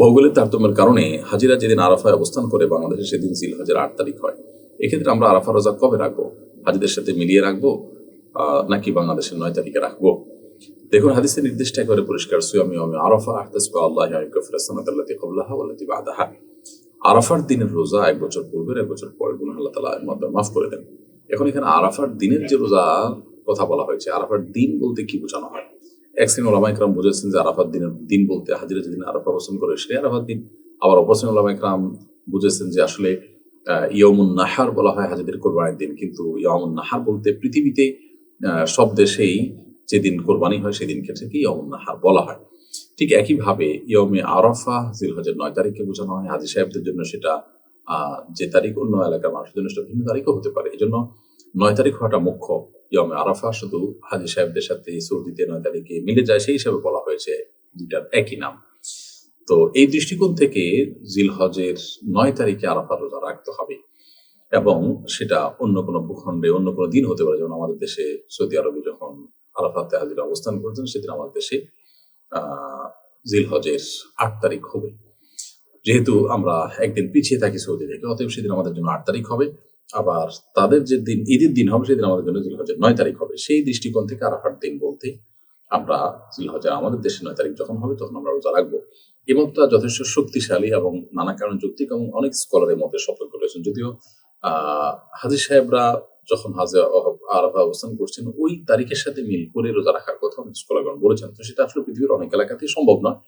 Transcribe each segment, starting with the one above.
ভৌগোলিক তারতম্যের কারণে হাজিরা যেদিন আরাফায় অবস্থান করে বাংলাদেশে সেদিন জিলহজের আট তারিখ হয়। এক্ষেত্রে আমরা আরাফা রোজা কবে রাখব? হাজিদের সাথে মিলিয়ে রাখব নাকি বাংলাদেশের নয় তারিখে রাখব? দেখুন, হাদিসের নির্দিষ্ট একেবারে পরিষ্কার সুয়ামি আমি আরাফা আল্লাহ কফিরাসানাতাল্লাতি কবলাহা ওয়াল্লাতি বাদাহা। আরাফার দিনের রোজা এক বছর পূর্বের, এক বছর পরের গুণ আল্লাহ তালা মাধ্যমে মাফ করে দেন। এখন এখানে আরাফার দিনের যে রোজা কথা বলা হয়েছে, আরাফার দিন বলতে কি বোঝানো হয়? এক শ্রেণি ওলামা ইকরাম বুঝেছেন যে আরাফার দিনের দিন বলতে হাজিরা যেদিন আরাফা অবস্থান করে সেই আরাফার দিন। আবার অপর শ্রেণি ওলামা ইকরাম বুঝেছেন যে আসলে ইয়মুন নাহার বলা হয় হাজিদের কোরবানির দিন। কিন্তু ইয়মুন নাহার বলতে পৃথিবীতে সব দেশেই যেদিন কোরবানি হয় সেদিন ক্ষেত্রে ইয়মুন নাহার বলা হয়। ঠিক একইভাবে ইয়মে আরাফা জিলহজের নয় তারিখে বোঝানো হয়। হাজি সাহেবদের জন্য সেটা যে তারিখ অন্য এলাকার মানুষের জন্য সেটা ভিন্ন তারিখও হতে পারে। এই জন্য নয় তারিখ হওয়াটা মুখ্য। ইয়মে আরাফা শুধু হাজি সাহেবদের সাথে সৌদিতে নয় তারিখে মিলে যায়, সেই হিসাবে বলা হয়েছে দুইটার একই নাম। তো এই দৃষ্টিকোণ থেকে জিলহজের নয় তারিখে আরাফা রোজা রাখতে হবে এবং সেটা অন্য কোনো ভূখণ্ডে, অন্য কোনো দিন হতে পারে। যেমন আমাদের দেশে সৌদি আরবে যখন আরাফাতে হাজিরা অবস্থান করতেন সেদিন আমাদের দেশে জিলহজের আট তারিখ হবে। যেহেতু আমরা একদিন পিছিয়ে থাকি সৌদি থেকে, অতএব সেদিন আমাদের জন্য আট তারিখ হবে। আবার তাদের যে দিন ঈদের দিন হবে সেদিন আমাদের জন্য জিলহজের নয় তারিখ হবে। সেই দৃষ্টিকোণ থেকে আরাফার দিন বলতে আমরা জিলহজের আমাদের দেশে নয় তারিখ যখন হবে তখন আমরা রোজা রাখব। এই মতটা যথেষ্ট শক্তিশালী এবং নানা কারণ যৌক্তিক এবং অনেক স্কলারের মধ্যে সতর্ক রয়েছেন। যদিও আহ হাজির সাহেবরা যখন হাজে আরাফা অবস্থান করছেন ওই তারিখের সাথে মিল করে রোজা রাখার কথা অনেক স্কলারগণ বলেছেন। তো সেটা আসলে পৃথিবীর অনেক এলাকাতেই সম্ভব নয়।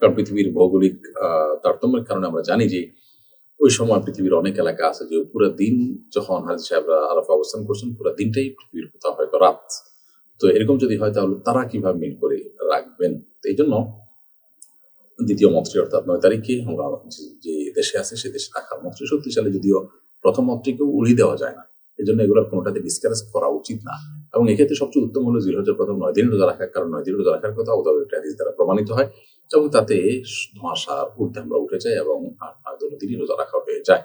কারণ পৃথিবীর ভৌগোলিক আহ, তারতম্যের কারণে আমরা জানি যে ওই সময় পৃথিবীর অনেক এলাকা আছে যে পুরো দিন যখন হাজি সাহেবরা আরাফা অবস্থান করছেন, পুরো দিনটাই পৃথিবীর কোথাও হয়তো রাত। তো এরকম যদি হয় তাহলে তারা কীভাবে মিল করে রাখবেন? এই জন্য দ্বিতীয় মন্ত্রী অর্থাৎ নয় তারিখে আমরা যে- দেশে আছে সে দেশে রাখার মন্ত্রী। শক্তিশালী যদিও প্রথম মন্ত্রীকেও উড়িয়ে দেওয়া যায় না। এই জন্য এগুলোর কোনোটাতে ডিসকারেজ করা উচিত না। এবং এক্ষেত্রে সবচেয়ে উত্তম হলো জিরোজের প্রথম নয় দিন রোজা রাখার, কারণ নয় দিন রোজা রাখার কথা ওদের একটা হাদিস দ্বারা প্রমাণিত হয়। এবং তাতে ধোঁয়াশার ঊর্ধ্বে আমরা উঠে যায় এবং আর দিনই রোজা রাখা হয়ে যায়।